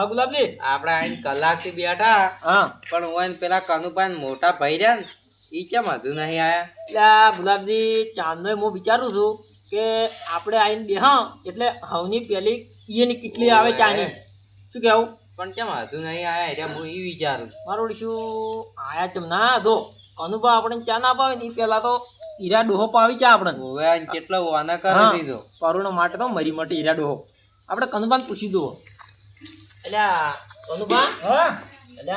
હા ગુલાબજી? આપણે આઈને કલાકથી બેઠા. હા. પણ એને પેલા કનુભાઈ મોટા ભાઈ રહ્યા ને ઈ કેમ હજુ નહીં આયા? એટલે ગુલાબજી ચાંદનો હું વિચારું છું કે આપણે આઈને બેહા એટલે હવની પેલી ઈયની કેટલી આવે ચાની. શું કહેવું? પણ કેમ હજુ નહીં આયા? એટલે હું ઈ વિચારું. મારું શું આયા ચમ ના જો કનુભા આપણે ચા ના પાવે ને ઈ પેલા તો ઈરા ડોહો પાવી ચા આપણે હવે કેટલો વાના કરી દીધો. પરુણો માટે તો મરી મટી ઈરા ડોહો. આપણે કનુભાને પૂછી દો એટલે આ કનુભા એટલે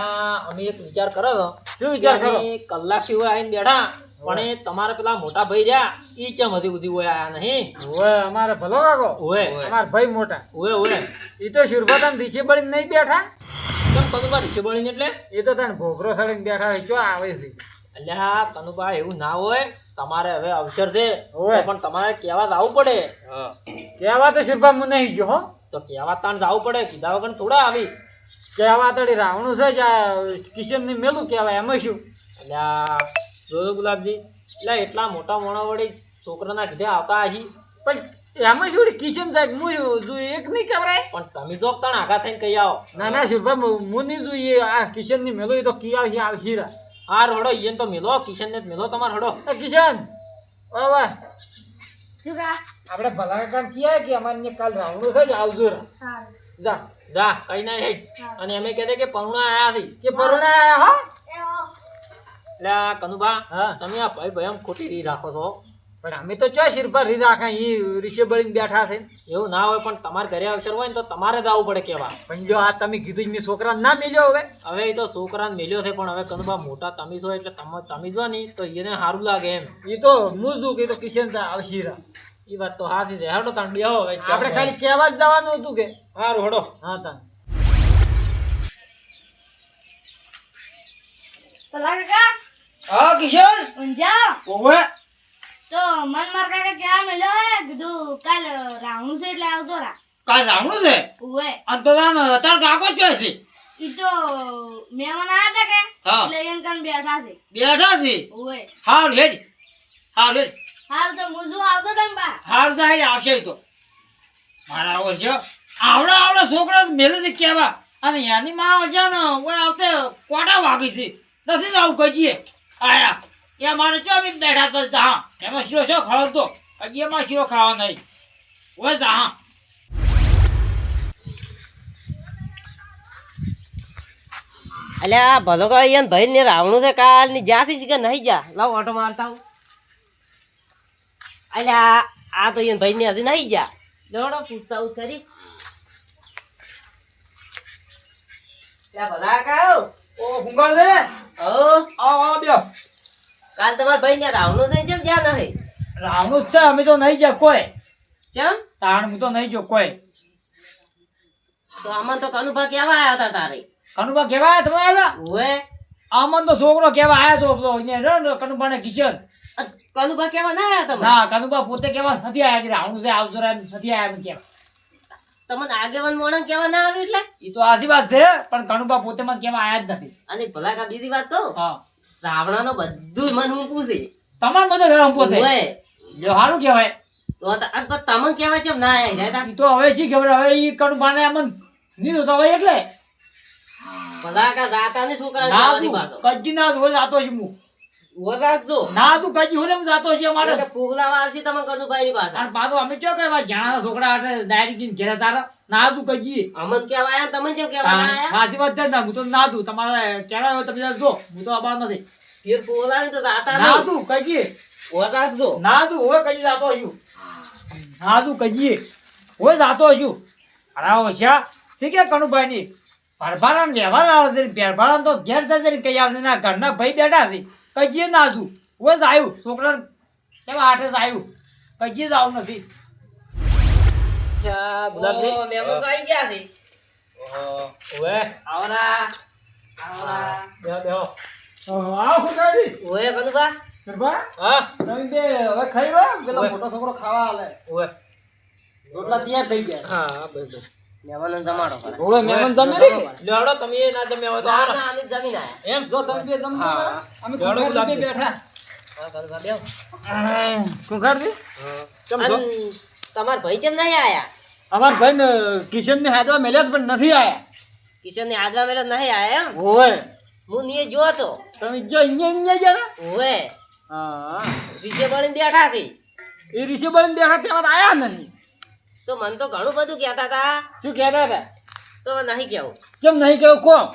અમે એક વિચાર કરો શું વિચાર કરો? કે અમે આવીને બેઠા પણ એ તમારા પેલા મોટા ભાઈ રહ્યા એ ચમ હજી સુધી હોય આયા નહીં? ઓવે અમારે ભલો કાકો. ઓવે ઓવે. અમાર ભાઈ મોટા. ઓવે ઓવે ઈ તો શુરભાતામ દીશે બળીને નહીં બેઠા. કેમ કનુભા ઋષિ બળીને એટલે? એ તો તને ભોગરો સળીને બેઠા હોય ચો આવે છે? એટલે આ કનુભા એવું ના હોય. તમારે હવે અવસર છે. પણ તમારે કહેવા આવવું પડે. કેવા કહેવા તો શુરભા મુ નહીં ગયો હો. તો કહેવા તાણ જવું પડે? કીધા વગર થોડા આવી. કહેવા તળી રાવણું છે જ આ કિશનની મેલું કહેવાય એમાં શું? એટલે આ જોયો ગુલાબજી એટલે એટલા મોટા મોણા વળી છોકરાના કીધે આવતા હશી. પણ એમાં શું કિશન સાહેબ હું જો એક નહીં કહેવાય? પણ તમે જો તાણ આગા થઈને કહી આવો. ના ના શુરભા હું નહીં જોઈએ આ કિશનની મેલું એ તો કી આવશે આવશે રા. આ રડો ઈયન તો મેલો કિશન ને મેલો તમારે રડો. એ કિશન વાહ વાહ શું કા આપણે ભલા કાકા કે અમારને કાલ રાંગણું છે જ આવજો રા. જા. જા કઈ ના હેડ. અને અમે કહેતા કે પરુણા આયા હતી કે પરુણા આયા હો? એ હો એટલે આ કનુભા હા. તમે આ ભાઈ ભાઈ આમ ખોટી રી રાખો છો. પણ અમે તો ચો પર રી રાખા ઈ ઋષિ બળીને બેઠા છે. એવું ના હોય પણ તમારે ઘરે અવસર હોય ને તો તમારે જ આવવું પડે કેવા. પણ જો આ તમે કીધું મેં છોકરા ના મિલ્યો હવે? હવે એ તો છોકરાને મેલ્યો છે પણ હવે કનુભા મોટા તમે છો એટલે તમે તમે જો ને તો એને સારું લાગે એમ. એ તો મુજ દુઃખ એ તો કિશન આવશી આવશે રા. એ વાત તો હાથી છે. હેડો તાણ બેહો આપણે ખાલી કહેવા જ જવાનું હતું કે. સારું હડો. હા તાણ. કાકા હા કિશન? ઊંઝા? ઓવે. તો મન માર કાકા કેવા મળ્યો હે કીધું કાલ રાવણું છે એટલે આવતો રા. કાલ રાવણું છે? ઉવે આ તો તાન તાર કાકો છે ઈ તો મહેમાન આવ્યા હતા કે? હા. એટલે એને બેઠા છે. બેઠા છે? ઉવે હાર હેડ. હાર હેડ. હારું તો મુજુ આવતો તમ બા. હાર તો હેડ આવશે તો. મારા વર્ષ આવડો આવડા છોકરા મેલે છે કેવા. અને એની માં છે ને ઓય આવતે કોટા વાગી છે. નથી જ આવું કજીએ આયા. એ મારે ચો બી બેઠા તો જા એમાં શીરો શો ખળતો હજી એમાં શીરો ખાવા નહીં. ઓય જા અલ્યા ભલો કા અહીંયા ભાઈ ને રાવણું છે કાલની જ્યાં છે કે નહીં જા લાવ ઓટો મારતા હું અલ્યા આ તો અહીંયા ભાઈ ને હજી નહીં જા દોડો પૂછતા કરી. ભલા કાઓ ઓ હુંગાળ દે હો. આવ આવ કાલ તમારા ભાઈ ને રાવણું છે કેમ જા નહીં. રાવણું જ છે અમે તો નહીં જાય કોઈ. ચમ તાણ હું તો નહીં જો કોઈ. તો આમાં તો કનુભા કેવા આયા હતા તારે? કનુભા કેવા આયા? તમે આયા ઓએ. આમન તો છોકરો કેવા આયા તો પેલો અહીંયા ને કિશન અ, કનુભા કેવા ના આવ્યા તમે? ના કનુભા પોતે કેવા નથી આવ્યા કે રાવણું છે આવજો નથી આવ્યા એમ તમને આગેવાન મોણા કેવા ના આવી એટલે? એ તો આધી વાત છે પણ કનુભા પોતે મને કેવા આયા જ નથી. અને ભલા કા બીજી વાત તો હા. રાવણાનો બધું મન હું પૂછે તમાર બધો રમ પૂછે ઓય. જો હારું કહેવાય. તો આ તમને કેવા છે ના આવ્યા રહ્યા તો હવે શી ખબર હવે ઈ કનુભાને અમન નીરો તો હવે એટલે. ભલા કા જાતા ને છોકરા કજી ના હોય જાતો છું હું ઓર રાખજો. ના તું કજી હોય હું જાતો છું અમારે? એટલે આવશે તમે કનુભાઈ ની પાસે અને પાછો અમે ચો કહેવા? જાણા છોકરા હાટે ડાયરી કીને ઘેરે તારા? ના તું કજી. અમન કેવા આયા તમે કેમ કેવા ના આયા? સાચી વાત છે ને હું તો ના તું તમારે કેળા હોય તમે જો હું તો અબાર નથી. ફેર ફૂગલાવી તો જાતા ના તું કજી. ઓર રાખજો. ના તું હોય કજી જાતો છું. ના તું કજી. હોય જાતો છું. અરે ઓછા શીખે કનુભાઈ ની ભરભારા વ્યવહાર આવે છે ભરભારા તો ઘેર કઈ આવશે ના ઘરના ભાઈ બેઠા છે. કજીએ ના છું હોય જ આવ્યું છોકરા કેમ આઠે જ આવ્યું કજીએ જ આવું નથી. રોટલા તૈયાર થઈ ગયા. હા બસ બસ. મહેમાનને જમાડો કરે ઓવે તમે રે? કે? તમે એ ના જમ્યા તો ના ના અમે જમીન આયા એમ જો તમે બે જમજો અમે બેડો બે બેઠા. હા, કનુભા કેમ છો? તમાર ભાઈ કેમ નહીં આયા? અમાર ભાઈ ને કિશન ને હાદવા મેલ્યા પણ નથી આયા. કિશન ને હાથમાં મેલ્યા નહીં આયા ઓય હું નિયે જો તો તમે જો અહીંયા અહીંયા જરા ઓવે. હા. રીસે બળીને બેઠા છે. એ રીષે બળીને બેઠા ત્યાં આયા નહીં તો મને તો ઘણું બધું કહેતા હતા. શું કહેતા હતા? તો નહીં કેવું કેમ નહીં કહેવું? કોમ?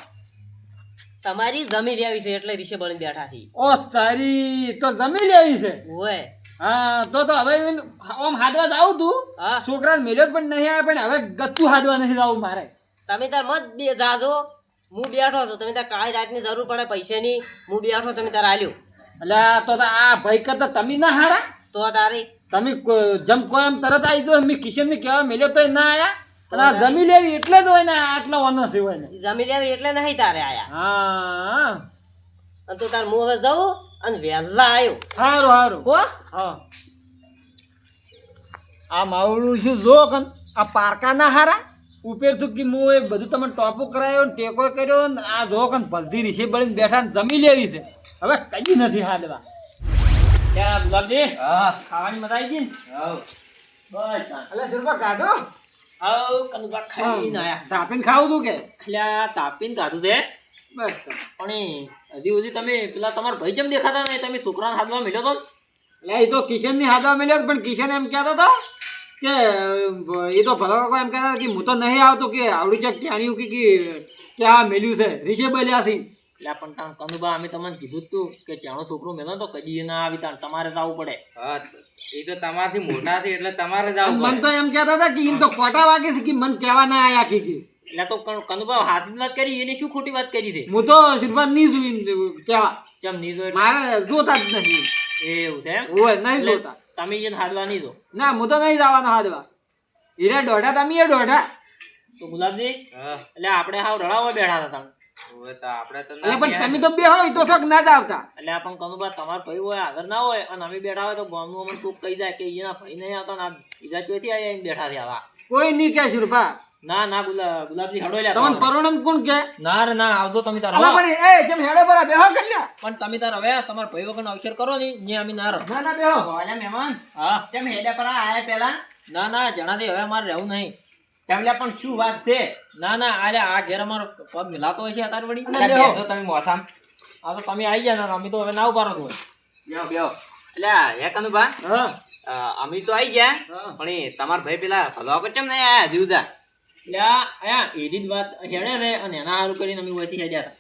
તમારી જમી લેવી છે એટલે રીષે બળી બેઠા છે. ઓ તારી તો જમી લેવી છે? ઓય. હા તો તો હવે ઓમ આમ હાદવા જાવું તું. હા. છોકરા મેલ્યો પણ નહીં આવે પણ હવે ગત્તું હાદવા નહીં જાવ મારે. તમે તાર મત બે જાજો. હું બેઠો છું. તમે તાર કાળી રાતની જરૂર પડે પૈસાની. હું બેઠો તમે તાર આલ્યો. એટલે તો આ ભાઈ કરતા તમે ના હારા? તો તારે તમે જેમ કોઈ એમ તરત આવી દો મેં કિશન ને કહેવા મેલ્યો તોય ના આયા. અને આ જમી લેવી એટલે જ હોય ને આટલા થયો હોય ને. જમી લેવી એટલે નહીં તારે આયા. હા. અને તું તાર હું હવે જવું અને વહેલા આવ્યો સારું સારું હો? હા. આ માવડું શું જો કન આ પારકા ના હારા? ઉપેર થું કે હું એ બધું તમે ટોપો કરાયો ને ટેકો કર્યો ને આ જો કન ભલતી રીસે બળીને બેઠા ને જમી લેવી છે. હવે કઈ નથી હાદવા ગુલાબજી. હા. ખાવાની મજા આવી ગઈ ને? બસ અલે સુરપા કાઢો આવ કનુભા તાપીને ખાવું તું કે? એટલે તાપીને કાઢું છે. બસ પણ હજી સુધી તમે પેલા તમારા ભાઈ જેમ દેખાતા ને તમે છોકરાને હાથમાં મિલ્યો તો? એટલે એ તો કિશન હાથમાં મળ્યો પણ કિશન એમ કહેતો હતો કે એ તો ભલા એમ કહેતા કે હું તો નહીં આવતો કે આવડી ચક ક્યાંની કે કે કે આ મેલ્યું છે. રીસે બોલ્યા છે. એટલે પણ તાણ કનુભા અમે તમને કીધું તું કે ચાણો છોકરો મેલો તો કદી ના આવી તાણ તમારે જવું પડે. હા એ તો તમારથી મોટા છે એટલે તમારે જવું મન તો એમ કહેતા હતા કે એમ તો ખોટા વાગે છે કે મન કહેવા ના આયા કે કે. એટલે તો કનુબા કનુભા હાથની વાત કરી એની શું ખોટી વાત કરી છે? હું તો શરૂઆત નહીં જોઈ કહેવા. કેમ નહીં જોઈ મારે જોતા જ નથી. એવું છે હોય નહીં જોતા. તમે જેને હાથવા નહીં જો ના હું તો નહીં જવાનો હાથવા હીરા દોઢા તમે એ દોઢા. તો ગુલાબજી એટલે આપણે હાવ રડાવા બેઠા હતા તાણ. હવે તો આપણે તો ના પણ તમે તો બે હોય તો શોખ ના જ આવતા. એટલે આ પણ કનુભા ભાઈ હોય હાજર ના હોય અને અમે બેઠા હોય તો ગામનું અમને કોક કહી જાય કે એના ભાઈ નહીં આવતા ના બીજા ચોથી આયા એને બેઠા છે આવા. કોઈ નહીં કે શરૂપા ના ના ગુલા ગુલાબજી હડો લ્યા તમને તમારે. કોણ કે ના રે ના આવજો તમે તાર. અલા હવે. પણ એ જેમ હેડે બરા બેહો કરી પણ તમે તાર હવે તમારા ભાઈ વગરનો અવસર કરો ને ને અમે ના રહો. ના ના બેહો. મહેમાન હા. તેમ હેડે પર આયા પેલા ના ના જણાથી હવે અમારે રહેવું નહીં. તેમને પણ શું વાત છે? ના ના આલે આ ઘેર અમારો પગ મિલાતો હોય છે અત્યારે વળી. બેહો. તમે મોસામ આ તો તમે આવી ગયા ને અમે તો હવે ના ઊભા તો બેહો, બેહો. એટલે હે કનુભા? હા. અમે તો આવી ગયા. પણ તમાર ભાઈ પેલા ભલો વખત કેમ નહીં આયા જીવદા? આ આયા એની જ વાત હેડે રે અને એના હારું કરીને અમે વહીથી હેડ્યા હતા.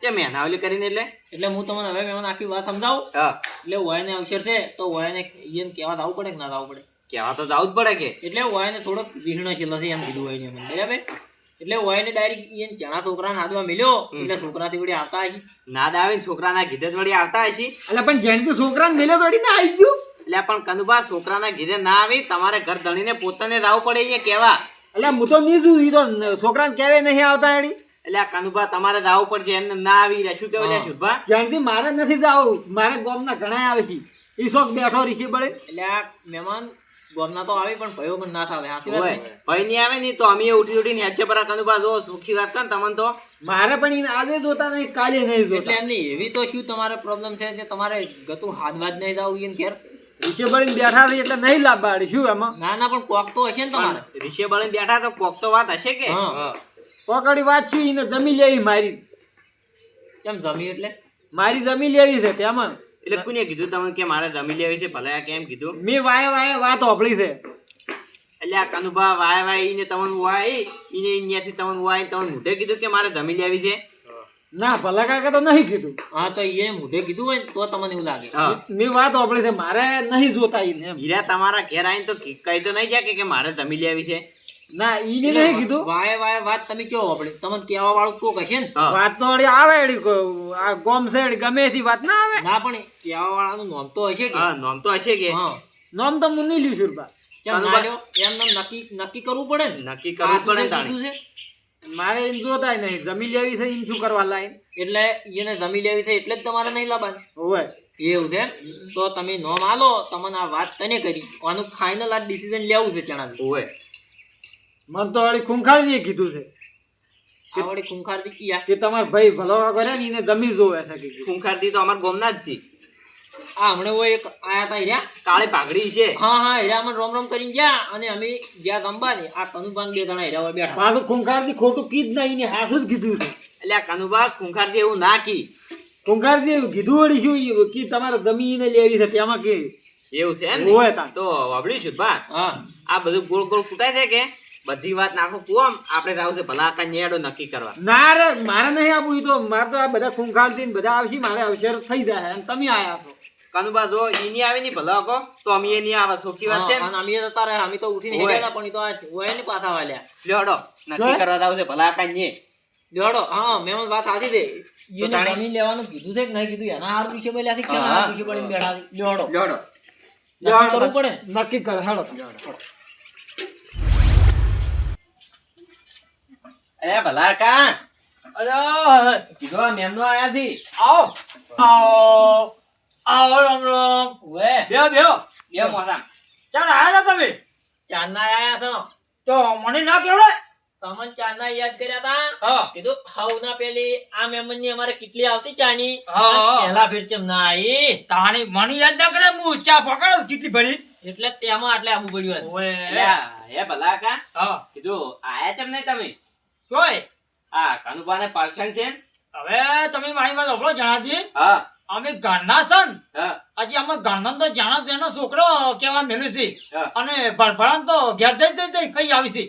કેમ એનાવલી કરીને એટલે? એટલે હું તમને હવે મેં આખી વાત સમજાવું? હા. એટલે વયને અવસર છે તો વયને ઈયન કહેવા તો આવવું પડે કે ના તો આવવું પડે? કહેવા તો જવું જ પડે કે. એટલે વયને થોડોક વિહણો છેલ્લો છે એમ કીધું હોય મને બરાબર? એટલે વયને ડાયરેક્ટ એને ચણા છોકરાને હાથમાં મળ્યો એટલે છોકરાથી વળી આવતા હશે. ના આવે ને છોકરાના ઘીધે જ વળી આવતા હશે. એટલે પણ જેને તો છોકરાને મેલે દોડી ના આવી ગયું. એટલે પણ કનુભા છોકરાના ઘીધે ના આવી તમારે ઘર ધણીને પોતાને જ આવવું પડે છે કહેવા એટલે હું તો નહીં જોયું તો છોકરાને કહેવાય નહીં આવતા એડી એટલે આ કનુભા તમારે જ આવવું પડશે એમને ના આવી રહ્યા. શું કેવું છે શુભા જ્યાંથી મારે નથી જાવું મારે ગોમના ઘણા આવે છે. ઈ શોખ બેઠો રીસી બળે. એટલે આ મહેમાન ગોમના તો આવે પણ ભયો પણ ના થાવે હાચી વાત ઓય ને? આવે ને તો અમે ઉઠી ઉઠીને હેઠે પર કનુભા જો સુખી વાત કર તમને તો. મારે પણ ઈને આજે જોતા નહીં કાલે નહીં એટલે એમની એવી તો શું તમારે પ્રોબ્લેમ છે કે તમારે ગતું હાથ બાદ નહીં જવું એને ઘેર? રીસે બળીને બેઠા છે એટલે નહીં લાવવાડી શું એમાં? ના ના પણ કોક તો હશે ને તમારે. ઋષિ બળીને બેઠા તો કોક તો વાત હશે કે. પકડી વાત શું એને જમી લેવી મારી. કેમ જમી એટલે? મારી જમી લેવી છે તેમાં. એટલે કોને કીધું તમને કે મારે જમી લેવી છે ભલે આ કેમ કીધું? મેં વાય વાય વાત ઓપળી છે. એટલે આ કનુભા વાય વાય ઈને તમને વાય ઈને અહીંયાથી તમને વાય તમને મોઢે કીધું કે મારે જમી લેવી છે? ના ભલા કાકા તો નહીં કીધું. હા તો એ મોઢે કીધું હોય તો તમને એવું લાગે. મેં વાત ઓપળી છે મારે નહીં જોતા ઈને એમ. હીરા તમારા ઘેર આવીને તો કહી તો નહીં જાય કે- કે મારે જમી લેવી છે? ના ઈને નહીં કીધું. વાય વાય વાત તમે કયો આપણે? તમને કહેવા વાળું કોક હશે ને? વાત તો અડી આવે એડી આ ગોમ સેડ ગમે થી વાત ના આવે. ના પણ કહેવા વાળાનું નામ તો હશે કે? હા નામ તો હશે કે. હા. નામ તો નહીં લ્યું ના લ્યો? એમ નામ નક્કી નક્કી કરવું પડે ને? નક્કી કરવું પડે તાણે. છે? મારે એમ જોતાય નહીં. જમી લેવી છે એમ શું કરવા લાય એટલે એને જમી લેવી છે એટલે જ તમારે નહીં લાવવાની. હોય એવું છે તો તમે નોમ આલો તમને આ વાત તને કરી. આનું ફાઇનલ આ ડિસિઝન લેવું છે ચણા ઓવે મને તો વળી ખૂંખાડી કીધું છે આ વળી ખૂંખાર દીકી આ કે તમાર ભાઈ ભલો કરે ને એને જમી જોવે છે કીધું. ખૂંખારથી તો અમાર ગોમના જ છે આ હમણાં ઓય એક આયા તા હીરા કાળે પાઘડી છે. હા હા હીરા મને રોમ રોમ કરીને ગયા અને અમે જ્યાં રમવાની આ કનુભાન બે જણા હીરા હોય બેઠા. પાછું ખૂંખારથી ખોટું કીધ નહીં ને હાસું જ કીધું છે. એટલે આ કનુભા ખૂંખારથી એવું ના કી. ખૂંખારથી કીધું વળી શું કે તમારે જમીને લેવી છે તેમાં કે એવું છે એમ? હોય તો વાપર્યું છું બા. હા. આ બધું ગોળ ગોળ ફૂટાય છે કે? બધી વાત નાખો કુવામ આપણે જાવ છે ભલા આખા નેડો નક્કી કરવા. ના રે મારે નહીં આપવું તો. મારે તો આ બધા ખૂંખારથી ને બધા આવશે મારે અવસર થઈ જાય. અને તમે આયા છો. કનુબા જો ઈ નહીં આવે ની ભલા કો તો અમે એ નહીં આવે સોખી વાત છે અને અમે જતા રહ્યા અમે તો ઉઠીને હેડેલા પણ તો આ હોય ને પાછા વાલ્યા. લ્યો નક્કી કરવા જાવ છે ભલા આખા ને જોડો હા મેં વાત સાચી દે એને તાણી- લેવાનું કીધું છે કે નહીં કીધું એના હાર વિશે બોલ્યા છે કે હાર વિશે બોલીને બેઠા છે? જોડો નક્કી કરવું પડે? નક્કી કર હેડો. અરે ભલા કા? અરે કીધું મેમનો આયા થી આવો. આવો. આવો રામ રામ વે બેહો. બેહો બે મોસા ચાલ આયા તા તમે? ચાંદના આયા છો. તો મને ના કેવડે? તમન ચાંદના યાદ કર્યા તા? કીધું કીધું હવના પેલી આ મેમનની અમારે કેટલી આવતી ચાની? પહેલા ફેર ચમ ના આવી તાણી મને યાદ ના કરે હું ચા પકડો કેટલી ભરી. એટલે તેમાં આટલે આવું પડ્યું હતું. એ ભલા કા? કીધું આયા ચમ નહીં તમે? જોય આ કનુભાને પાલક્ષણ છે? ને? હવે તમે મારી વાત સાંભળો જણાજી. હા. અમે ગણના સન. હા. હજી અમે ગણના તો જાણા તેનો છોકરો કેવા મેળ્યું છે. અને ભરભરાન તો ઘેર જઈ જઈ જઈ કઈ આવી છે.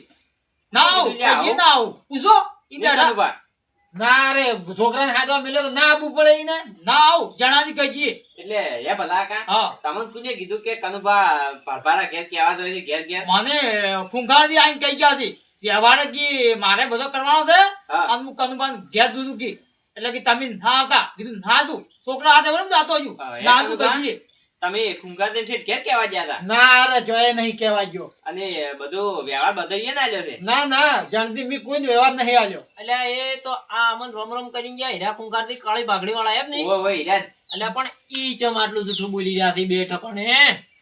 ના આવું હજી ના આવું. પૂછો ઈ બેઠા. ના રે છોકરાને હાથમાં મેલ્યો તો ના આવવું પડે ઈને. ના આવું જણાજી કહીએ એટલે એ ભલા કા તમને કોને કીધું કે કનુભા ભરભરા ઘેર કેવા જોઈએ ઘેર ઘેર? મને ખૂંખારથી આઈને કહી ગયા હતી વ્યવહારે કે મારે બધો કરવાનો છે. અને હું ઘેર દૂધું કી. એટલે કે તમે ના આવતા કીધું ના તું. છોકરા હાથે વળી જાતો છું. ના તું કહીએ તમે જઈને ઠેઠ ઘેર કેવા ગયા હતા? ના અરે જોય નહીં કેવા ગયો. અને બધો વ્યવહાર બદલીએ ના આલ્યો છે? ના ના જાણતી મી કોઈ વ્યવહાર નહીં આલ્યો. એટલે એ તો આ અમન રોમ રોમ કરીને ગયા હીરા ખુંખારથી કાળી બાગડી વાળા એમ નહીં? ઓય હીરા. એટલે પણ ઈ ચમ આટલું જૂઠું બોલી રહ્યા થી બે ઠપણે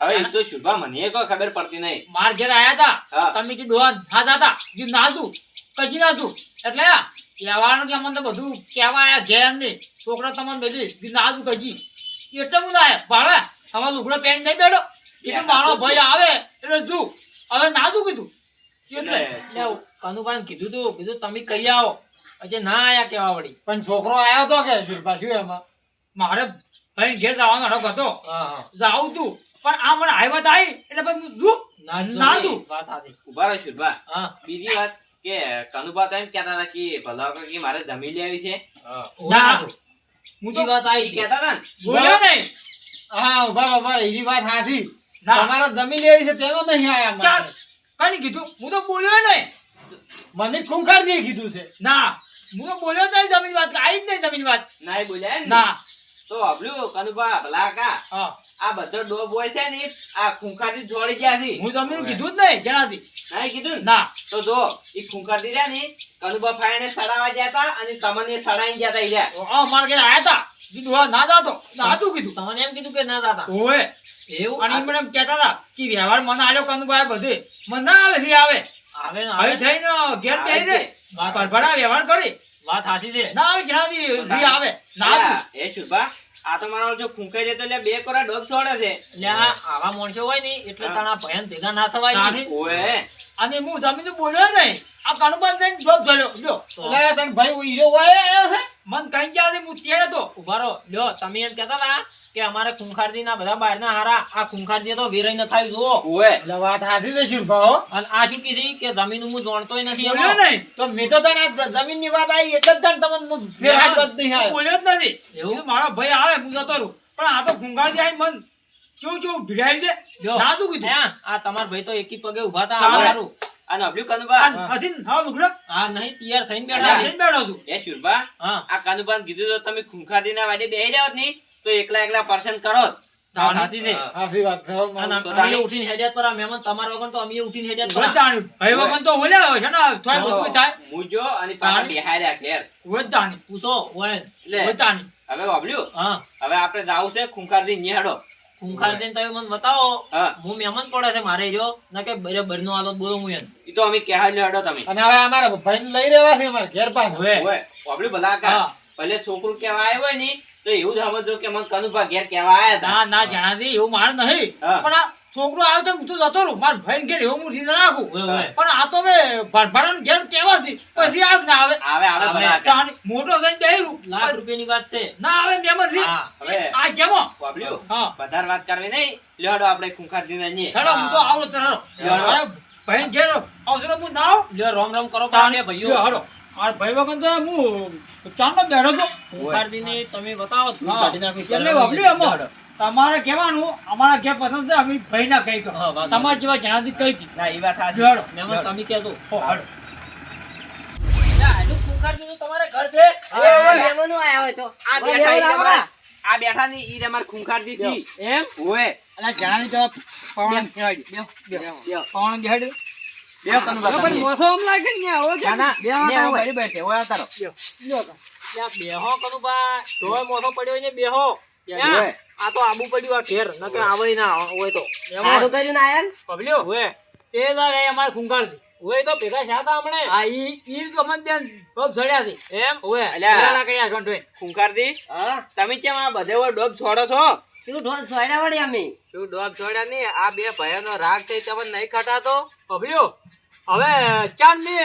હવે એ તો શુભા મને કોઈ ખબર પડતી નહીં. માર ઘેર આયા હા. હતા તમે કીધું ડોહા ના જાતા જી ના તું કજી ના તું. એટલે કહેવાનું કે અમને તો બધું કહેવા આયા ઘેર ને? છોકરા તમને બધી ના તું કજી. એટલે હું ના આયા ભાવે લુગડો પહેરી નહીં બેઠો કીધું મારો ભાઈ આવે. એટલે તું હવે ના જુ કીધું. એટલે કનુભાઈ કીધું તું કીધું તમે કહી આવો. પછી ના આયા કેવા વળી. પણ છોકરો આવ્યો તો કે પાછું એમાં? મારે ભાઈ ઘેર જવાનો હડક હતો. હા હા. જાઉં તું પણ આ મને આવ્યા તો એટલે ના જ ના. વાત. ઊભા રહો શુભા હા. બીજી વાત કે કનુભા તો એમ કહેતા હતા કે ભલા કે મારે જમી લેવી છે. ના. ના. હું તો તો વાત આવી કહેતા હતા બોલ્યો નહીં. હા બરોબર એની વાત સાચી ના. જમીન લેવી છે તેમાં નહીં આયા ચાલ કઈ કીધું? હું તો બોલ્યો નહીં. મને ખૂંખાર দিয়ে કીધું છે. ના હું તો બોલ્યો જ નહીં જમીન વાત આવી જ નહીં જમીન વાત. ના બોલ્યા ના? તો હબલ્યું કનુભા ભલા આ બધો ડોબ હોય છે ને આ ખૂંખારથી જોડી ગયા છે. હું જમીન કીધું જ નહીં જણાતી ના કીધું ના? તો જો ઈ ખૂંખારથી રહ્યા ને કનુભા ફાઈને સડાવા ગયા હતા અને તમને સડાઈ ગયા હતા એ રહ્યા. મારા ઘેર આયા તા કીધું હા ના જાતો ના કીધું. તમને એમ કીધું કે ના દાદા. ઓએ એવું? અને મને એમ કહેતા હતા કે વ્યવહાર મને આલ્યો કંદુભાઈ બધે. મને ના આવે રી આવે. આવે હવે થઈને ઘેર આવે રે છે. વ્યવહાર કરી. વાત સાચી છે. ના આવે જણાતી રી આવે. ના એ શુભા આ તો મારો જો ખૂંખાઈ જતો એટલે બે કોરા ડોબ છોડે છે. એટલે આવા માણસો હોય ને એટલે તારા તાણા ભયન ભેગા ના થવાય ને. ઓએ અને હું જમીન બોલ્યો નહીં. આ કણુબાન જઈને ડ્રોપ થયો લ્યો. એટલે તને ભાઈ આવ્યો છે મન કઈ ગયા હું તેડે તો ઉભારો લ્યો તમે એમ કહેતા હતા કે અમારે ખુંખારજી ના બધા બહારના હારા આ ખુંખારજી તો વેરાઈ ન થાય જુઓ. ઓએ એટલે વાત સાચી છે ભાવ અને આ શું કીધી કે જમીન હું જાણતોય નથી બોલ્યો નહીં. તો મેં તો તને જમીનની વાત આવી એટલે જ તને તમને ફેર હાથ જ નહીં આવ્યો બોલ્યો જ નથી. એવું? મારો ભાઈ આવે હું જતો રહું. પણ આ તો ખુંખારજી આવીને મન. કેવું કેવું ભીડાઈ દે ના તું કીધું. આ તમાર ભાઈ તો એકી પગે ઊભા હતા. સારું અને હબલ્યું કનુભા આ હા લુગડો આ નહીં તૈયાર થઈને બેઠા થઈને બેઠો છું. એ શુરબા આ કનુબાન કીધું તો તમે ખૂંખારથી ના વાડે બેહી જાવ ને તો એકલા એકલા પર્સન કરો હવે આપડે હા. હવે આપણે જાવું છે ખુંખારથી ખૂંખાર દઈને તમે મને બતાવો. હું. મહેમાન પડે છે મારે જો. ના કે બરે બરનો હાલત બોલો હું એમ. ઈ તો અમે કહેવા લ્યો હેડો તમે. અને હવે અમારા ભાઈ લઈ રહેવા છે અમાર ઘેર પાસ હવે. ઓએ ભલા કા. ભલે છોકરું કેવા આવ્યો હોય ને તો એવું જ સમજજો કે મને કનુભા ઘેર કેવા આયા હતા. ના ના જણાથી એવું માર નહીં. પણ આ છોકરો આવે તો હું તો જતો રહું. મારા ભાઈ ઘેર એવું હું રીત રાખું. પણ આ તો હવે ભરભરાનું ઘેર કેવાથી પછી આવ ના આવે. આવે આવે મોટો થઈને બેરું લાખ રૂપિયાની વાત છે. ના આવે મેમન રી. આ કેમો? હા. વધારે વાત કરવી નહીં. લેડો આપણે ખુંખારજીને નહીં ચલો હું તો આવું ચલો ભાઈ ઘેર અવસર હું ના આવું લ્યો રોમ રોમ કરો પાડે ભાઈઓ. હેડો આ ભાઈ વગર તો હું ચાંદો બેઠો તો. ઉખાડીને તમે બતાવો. કાઢી નાખી એટલે વાપર્યું એમાં. તમારે કહેવાનું અમારા ઘેર પસંદ છે અમે ભાઈ ના કઈ કરો તમારા જેવા જણાથી કઈ હતી? ના, એ વાત સાચી. હાડો મહેમાન તમે કહેજો. હો, હેડો. તમારે ઘર છે? મહેમાનો આયા હોય તો. આ બેઠા ઈ મહેમાન તમારા- આવરા. આ બેઠા ની ઈ તમારે ખુંખારજી છી. એમ? ઓવે. અલા જણાની જવાબ પવન બેહાડી બેહો. પવન બેહાડી. બેહો કનુભા તમે. ના, ના, બેહો તારો ભાઈ બેઠે. ઓય તારો. ત્યાં બેહો કનુભા. તોય મોટો પડ્યો ને બેહો. આ તો આબુ પડ્યું આ ઘેર. નકે આવે ના હોય તો. સારું કર્યું ને આયા ને? પબલ્યો. ઓય. એ દાડે અમારે ખુંગારથી હોય તો ભેગા થયા તા હમણે. આ ઈ ઈ ગમન દેન ડોબ છોડ્યા છે. એમ? હોય અલ્યા. કર્યા છે જોઈને. ખુંખારજી, હા. તમે કેમ આ બધે ડોબ છોડો છો? શું ડોબ છોડ્યા વળી અમે? શું ડોબ છોડ્યા નહીં? આ બે ભયનો રાગ થઈ તમને નહીં ખટાતો? પબલ્યો હવે ચાલ મે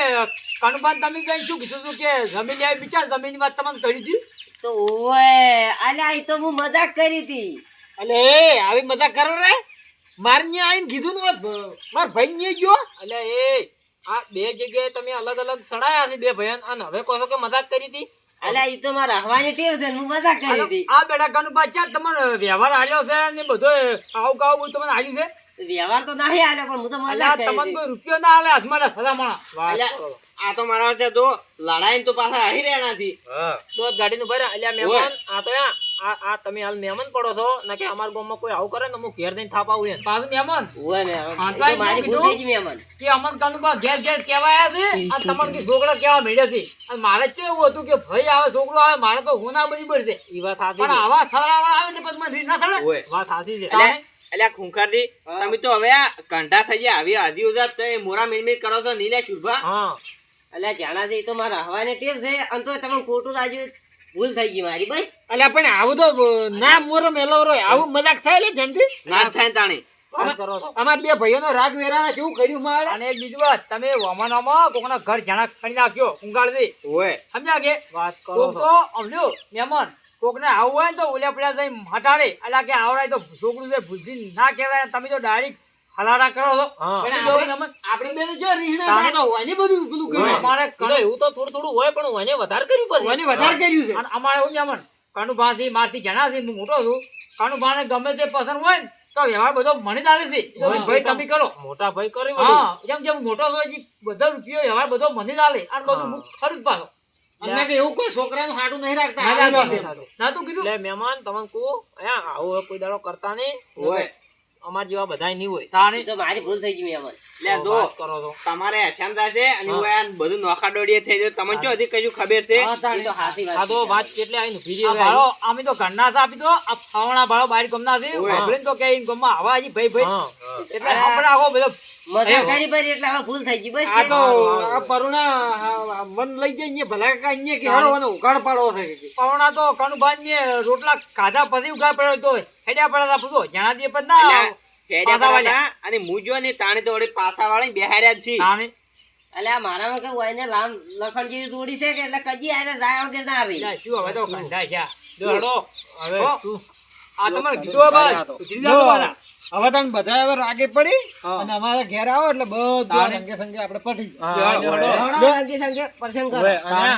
કણબાન તમે કઈ શું કીધું તું કે જમીન આવી વિચાર જમીન વાત તમને કરી હતી? તો ઓય અલ્યા ઈ તો હું મજાક કરી હતી. અલે એ આવી મજાક કરો રે. માર ન્યા આઈને કીધું ને માર ભાઈ ને ગયો. અલે એ આ બે જગ્યાએ તમે અલગ અલગ સડાયા છે બે ભાઈ અને હવે કહો છો કે મજાક કરી હતી? અલ્યા ઈ તો મારે હવાની ટેવ છે હું મજાક કરી હતી. આ બેડા કનુ પાછા તમારો વ્યવહાર આલ્યો છે ને બધો આવું કાવું બધું તમને આલ્યું છે? વ્યવહાર તો નહીં આલે પણ હું તો મજા કરી તમને કોઈ રૂપિયો ના આલે હાથમાં સદામણા અલ્યા, આ તો મારા વચ્ચે તો લડાઈ તો પાછા આવી રહ્યા નથી છે ગાડી નું ભરે અલ્યા મહેમાન આ તો આ આ તમે હાલ મહેમાન પડો છો ને કે અમારા ગામમાં કોઈ આવું કરે ને હું ઘેર જઈને થાપ આવું એમ. પાછું મહેમાન. ઓય ને તો તો મારી ભૂલ થઈ મહેમાન. કે અમન કનુબા ઘેર ઘેર કહેવાયા છે અને તમને કે છોકરા કેવા મેળ્યા છે. અને મારે કેવું હતું કે ભાઈ આવે છોકરો આવે મારે તો હું ના બની પડશે એ વાત સાચી પણ આવા સારા આવે ને પછી મને રીત ના થડે વાત સાચી છે. અલ્યા ખુંખારજી તમે તો હવે આ કંઠા થઈ ગયા આવી આધી ઉજાત તો એ મોરા મિલમિલ કરો છો નીલે શુભા અલ્યા જાણા છે તો મારા હવાની ટેવ છે અને તો તમે ખોટું રાજ્યું ભૂલ થઈ ગઈ મારી બસ. અલ્યા પણ આવું તો ના મોરો મેલો રો આવું મજાક થાય લે જણથી ના થાય તાણી. અમાર બે ભાઈઓનો રાગ વેરા કેવું કર્યું મારે? અને એક બીજું વાત તમે વમનોમાં કોકના ઘર જાણા કરી નાખ્યો ઊંઘાડથી ઓય. સમજ્યા કે? વાત કરો તો અમલ્યો મહેમાન. કોકને આવું હોય ને તો ઓલા પેલા જઈ હટાડે. એટલે કે આવડાય તો છોકરું છે બુદ્ધિ ના કહેવાય. તમે તો ડાયરેક્ટ હલાડા કરો છો. આપણે- બે જો રીહણા તો વાને બધું પેલું કર્યું. અમારે એવું તો થોડું થોડું હોય પણ વાને વધારે કર્યું પછી. કોની વધારે કર્યું છે. અને અમારે એવું જમણ કાનુભાથી મારથી જણાથી હું મોટો છું. કાનુભાને ગમે તે પસંદ હોય ને તો વ્યવહાર બધો મને ચાલે છે. ભાઈ તમે કરો. મોટા ભાઈ કર્યું. હા જેમ જેમ મોટો છો હજી બધા રૂપિયો વ્યવહાર બધો મને ચાલે અને બધું હું. ખરું પાછો. અને કે એવું કોઈ છોકરાનું હાડું નહીં રાખતા. ના, ના, આવી ના, રીતે. ના તું કીધું એટલે મહેમાન તમને કહું આવું કોઈ દાડો કરતા નહીં. ઓય અમાર જેવા બધાય નહીં હોય. તારે તો મારી ભૂલ થઈ ગઈ મહેમાન. લે દો. કરો છો તમારે હેસાન થાય છે અને હા. ઓય આ બધું નોખા દોડીએ થઈ જાય. તમને જો હજી કશું ખબર છે? હા, તો હાચી વાત તો વાત કેટલે આઈને ઊભી રહી આ હવે ભાડો અમે તો ઘરના છે આપી તો આ ફાવણા ભાડો બારી ગમના છે. તો કે ઈન ગમમાં આવા હજી ભાઈ ભાઈ. એટલે આપણે આખો બધો મજાક કરી એટલે હવે ભૂલ થઈ ગઈ બસ આ તો આ પરુણા મન લઈ જાય ભલા કાકા અહીંયા કે હેડો અને ઉઘાડ પાડવો છે. કે. પવના તો કણુભાઈ ને રોટલા ખાધા પછી ઉગાડ પડ્યો તો હેડ્યા પડ્યા પૂછો જણા દે પણ ના અલ્યા, હેડ્યા પાછા અને હું ને તાણે તો વળી પાછા વાળી બેહાર્યા જ છી તાણે. એટલે આ મારામાં કેવું હોય લામ લખણ જેવી જોડી છે કે એટલે કજી આને જાય વગર ના રહી. શું હવે તો કંઠા છે જો હવે શું? આ તમારે કીધું. હવે તમે બધા હવે રાગે પડી અને અમારા ઘેર આવો એટલે બધું સંગે સંગે આપણે પટી સંગે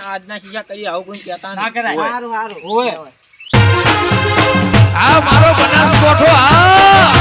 આજના શીશા કઈ આવું કોઈ કહેતા ના કરાય. સારું સારું. હોય. આ મારો બનાસકોઠો આ